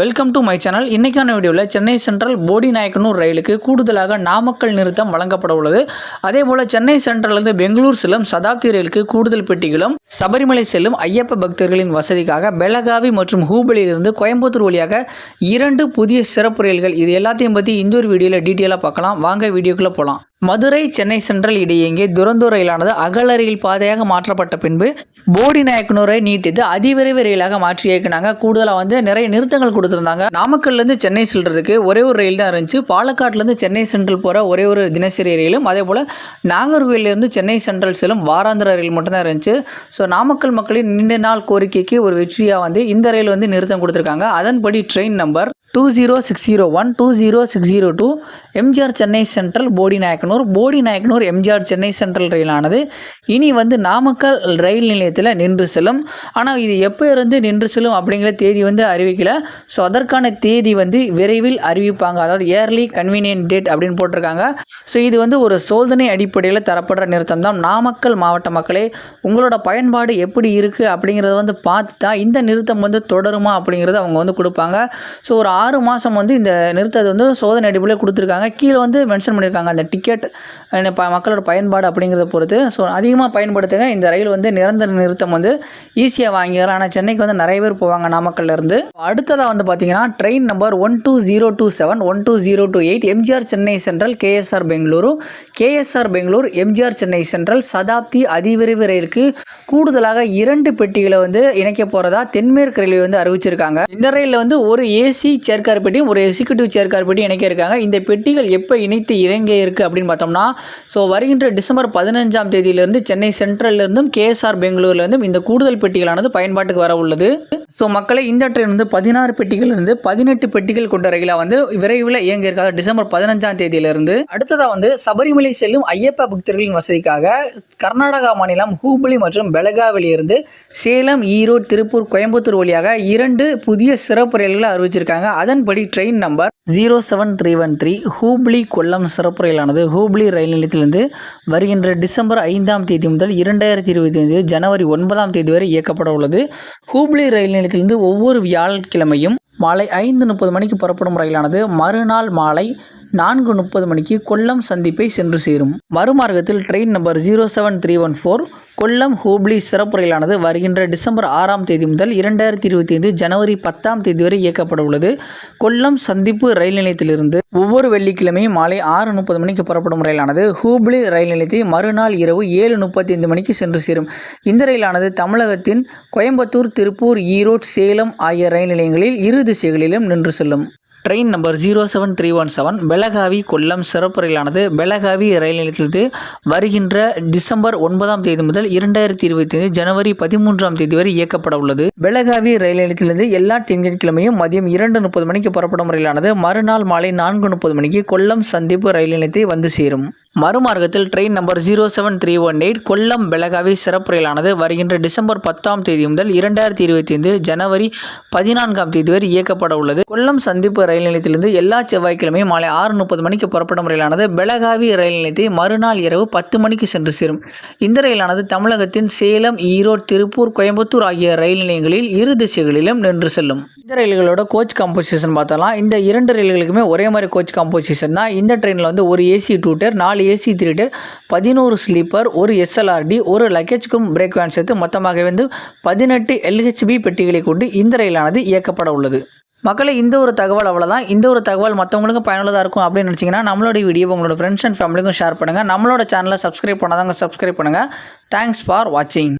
Welcome to my channel இன்னைக்கான வீடியோவில் Chennai central Bodi Nayakkanur ரயிலுக்கு கூடுதலாக நாமக்கல் நிறுத்தம் வழங்கப்பட உள்ளது. அதே போல் சென்னை சென்ட்ரலிருந்து பெங்களூர் செல்லும் சதாப்தி ரயிலுக்கு கூடுதல் பெட்டிகளும் சபரிமலை செல்லும் ஐயப்ப பக்தர்களின் வசதிக்காக பெலகாவி மற்றும் ஹூபலியிலிருந்து கோயம்புத்தூர் வழியாக இரண்டு புதிய சிறப்பு ரயில்கள். இது எல்லாத்தையும் பற்றி இந்த ஒரு வீடியோவில் டீட்டெயிலாக பார்க்கலாம். வாங்க வீடியோக்குள்ளே போகலாம் மதுரை சென்னை சென்ட்ரல் இடையேங்கே துரந்தோ ரயிலானது அகல ரயில் பாதையாக மாற்றப்பட்ட பின்பு போடி நாயக்கனூரை நீட்டித்து அதிவிரைவு ரயிலாக மாற்றி இயக்குனாங்க. கூடுதலாக வந்து நிறைய நிறுத்தங்கள் கொடுத்துருந்தாங்க. நாமக்கல்லேருந்து சென்னை செல்றதுக்கு ஒரே ஒரு ரயில் தான் இருந்துச்சு. பாலக்காட்லேருந்து சென்னை சென்ட்ரல் போகிற ஒரே ஒரு தினசரி ரயிலும் அதே போல் நாகர்கோவிலேருந்து சென்னை சென்ட்ரல் செல்லும் வாராந்திர ரயில் மட்டும்தான் இருந்துச்சு. ஸோ நாமக்கல் மக்களின் நீண்ட நாள் கோரிக்கைக்கு ஒரு வெற்றியாக வந்து இந்த ரயில் வந்து நிறுத்தம் கொடுத்துருக்காங்க. அதன்படி train number two zero six zero one two zero six zero two MGR Chennai central Bodi Nayakanur Bodi Nayakanur MGR Chennai central ரயிலானது இனி வந்து நாமக்கல் ரயில் நிலையத்தில் நின்று செல்லும். ஆனால் இது எப்போ இருந்து நின்று செல்லும் அப்படிங்கிற தேதி வந்து அறிவிக்கல. ஸோ அதற்கான தேதி வந்து விரைவில் அறிவிப்பாங்க. அதாவது இயர்லி கன்வீனியன்ட் டேட் அப்படின்னு போட்டிருக்காங்க. ஸோ இது வந்து ஒரு சோதனை அடிப்படையில் தரப்படுற நிறுத்தம் தான் நாமக்கல் மாவட்ட மக்களே உங்களோட பயன்பாடு எப்படி இருக்குது அப்படிங்கிறத வந்து பார்த்து தான் இந்த நிறுத்தம் வந்து தொடருமா அப்படிங்கிறத அவங்க வந்து கொடுப்பாங்க. ஸோ ஒரு ஆறு மாதம் வந்து இந்த நிறுத்தத்தை வந்து சோதனை அடிப்படையில் கொடுத்துருக்காங்க. கீழே வந்து மென்ஷன் பண்ணியிருக்காங்க. அந்த டிக்கெட் ப மக்களோட பயன்பாடு அப்படிங்கிறத பொறுத்து. ஸோ அதிகமாக பயன்படுத்துங்க. இந்த ரயில் வந்து நிரந்தர நிறுத்தம் வந்து ஈஸியாக வாங்கிடலாம். ஆனால் சென்னைக்கு வந்து நிறைய பேர் போவாங்க நாமக்கல்லேருந்து அடுத்ததாக வந்து பார்த்தீங்கன்னா train number one two zero two seven one two zero two eight MGR Chennai central KSR Bengaluru KSR Bangalore MGR Chennai central Shatabdi அதிவிரைவு ரயிலுக்கு கூடுதலாக இரண்டு பெட்டிகளை வந்து இணைக்க போகிறதா தென்மேற்கு ரயில்வே வந்து அறிவிச்சிருக்காங்க. இந்த ரயிலில் வந்து ஒரு ஏசி சேர்க்கார் பெட்டியும் ஒரு எக்ஸிக்யூட்டிவ் சேர்க்கார் பெட்டியும் இணைக்க இருக்காங்க இந்த பெட்டிகள் எப்போ இணைத்து இறங்க இருக்குது அப்படின்னு பார்த்தோம்னா ஸோ வருகின்ற டிசம்பர் பதினஞ்சாம் தேதியிலிருந்து சென்னை சென்ட்ரல்லேருந்தும் கேஎஸ்ஆர் பெங்களூர்லேருந்தும் இந்த கூடுதல் பெட்டிகளானது பயன்பாட்டுக்கு வர உள்ளது. ஸோ மக்களை இந்த ட்ரெயின் வந்து பதினாறு பெட்டிகளிலிருந்து பதினெட்டு பெட்டிகள் கொண்ட ரயிலாக வந்து விரைவில் இயங்க இருக்காது டிசம்பர் பதினஞ்சாம் தேதியிலிருந்து. அடுத்ததாக வந்து சபரிமலை செல்லும் ஐயப்ப பக்தர்களின் வசதிக்காக கர்நாடகா மாநிலம் ஹூப்ளி மற்றும் பெலகாவிலிருந்து சேலம் ஈரோடு திருப்பூர் கோயம்புத்தூர் வழியாக இரண்டு புதிய சிறப்பு ரயில்களை அறிவிச்சிருக்காங்க. அதன்படி train number zero seven three one three Hubli Kollam சிறப்பு ரயிலானது ஹூப்ளி ரயில் நிலையத்திலிருந்து வருகின்ற டிசம்பர் ஐந்தாம் தேதி முதல் இரண்டாயிரத்தி இருபத்தி ஐந்து ஜனவரி ஒன்பதாம் தேதி வரை இயக்கப்பட உள்ளது. ஹூப்ளி ரயில் நிலையத்திலிருந்து ஒவ்வொரு வியாழக்கிழமையும் மாலை ஐந்து முப்பது மணிக்கு புறப்படும் ரயிலானது மறுநாள் மாலை நான்கு முப்பது மணிக்கு கொல்லம் சந்திப்பை சென்று சேரும். மறுமார்க்கத்தில் train number zero seven three one four Kollam Hubli சிறப்பு ரயிலானது வருகின்ற டிசம்பர் ஆறாம் தேதி முதல் இரண்டாயிரத்தி இருபத்தி ஐந்து ஜனவரி பத்தாம் தேதி வரை இயக்கப்பட உள்ளது. கொல்லம் சந்திப்பு ரயில் நிலையத்திலிருந்து ஒவ்வொரு வெள்ளிக்கிழமையும் மாலை ஆறு முப்பது மணிக்கு புறப்படும் ரயிலானது ஹூப்ளி ரயில் நிலையத்தை மறுநாள் இரவு ஏழு முப்பத்தி ஐந்து மணிக்கு சென்று சேரும். இந்த ரயிலானது தமிழகத்தின் கோயம்புத்தூர் திருப்பூர் ஈரோடு சேலம் ஆகிய ரயில் நிலையங்களில் இரு திசைகளிலும் நின்று செல்லும். Train number zero seven three one seven Belagavi Kollam சிறப்பு ரயிலானது பெலகாவி ரயில் நிலையத்திலிருந்து வருகின்ற டிசம்பர் ஒன்பதாம் தேதி முதல் இரண்டாயிரத்தி இருபத்தி ஐந்து ஜனவரி பதிமூன்றாம் தேதி வரை இயக்கப்பட உள்ளது. பெலகாவி ரயில் நிலையத்திலிருந்து எல்லா திங்கட்கிழமையும் மதியம் இரண்டு முப்பது மணிக்கு புறப்படும் ரயிலானது. மறுநாள் மாலை நான்கு முப்பது மணிக்கு கொல்லம் சந்திப்பு ரயில் நிலையத்தை வந்து சேரும். மறுமார்க்கத்தில் train number zero seven three one eight Kollam Belagavi சிறப்பு ரயிலானது வருகின்ற டிசம்பர் பத்தாம் தேதி முதல் இரண்டாயிரத்தி இருபத்தி ஐந்து ஜனவரி பதினான்காம் தேதி வரை இயக்கப்பட உள்ளது. கொல்லம் சந்திப்பு ரயில் நிலையத்திலிருந்து எல்லா செவ்வாய்க்கிழமையும் மாலை ஆறு முப்பது மணிக்கு புறப்படும் ரயிலானது பெலகாவி ரயில் நிலையத்தை மறுநாள் இரவு பத்து மணிக்கு சென்று சேரும். இந்த ரயிலானது தமிழகத்தின் சேலம் ஈரோடு திருப்பூர் கோயம்புத்தூர் ஆகிய ரயில் நிலையங்களில் இரு திசைகளிலும் நின்று செல்லும். இந்த ரயில்களோட கோச் காம்போசிஷன் பார்த்தலாம் இந்த இரண்டு ரயில்களுக்குமே ஒரே மாதிரி கோச் காம்போசிஷன் தான். இந்த ட்ரெயினில் வந்து ஒரு ஏசி டூ டேர் நாலு ஏசி த்ரீ டேர் பதினோரு ஸ்லீப்பர் ஒரு எஸ்எல்ஆர்டி ஒரு லக்கேஜ்க்கும் பிரேக் வேன் சேர்த்து மொத்தமாக வந்து பதினெட்டு எல்ஹெச்பி பெட்டிகளை கொண்டு இந்த ரயிலானது இயக்கப்பட உள்ளது. மக்களை இந்த ஒரு தகவல் அவ்வளோதான் இந்த ஒரு தகவல் மற்றவங்களுக்கும் பயனுள்ளதாக இருக்கும் அப்படின்னு நினச்சிங்கன்னா நம்மளோட வீடியோ உங்களோட ஃப்ரெண்ட்ஸ் அண்ட் ஃபேமிலிக்கும் ஷேர் பண்ணுங்கள் நம்மளோட சேனலை சப்ஸ்கிரைப் பண்ணாதாங்க சப்ஸ்கிரைப் பண்ணுங்கள் தேங்க்ஸ் ஃபார் வாட்சிங்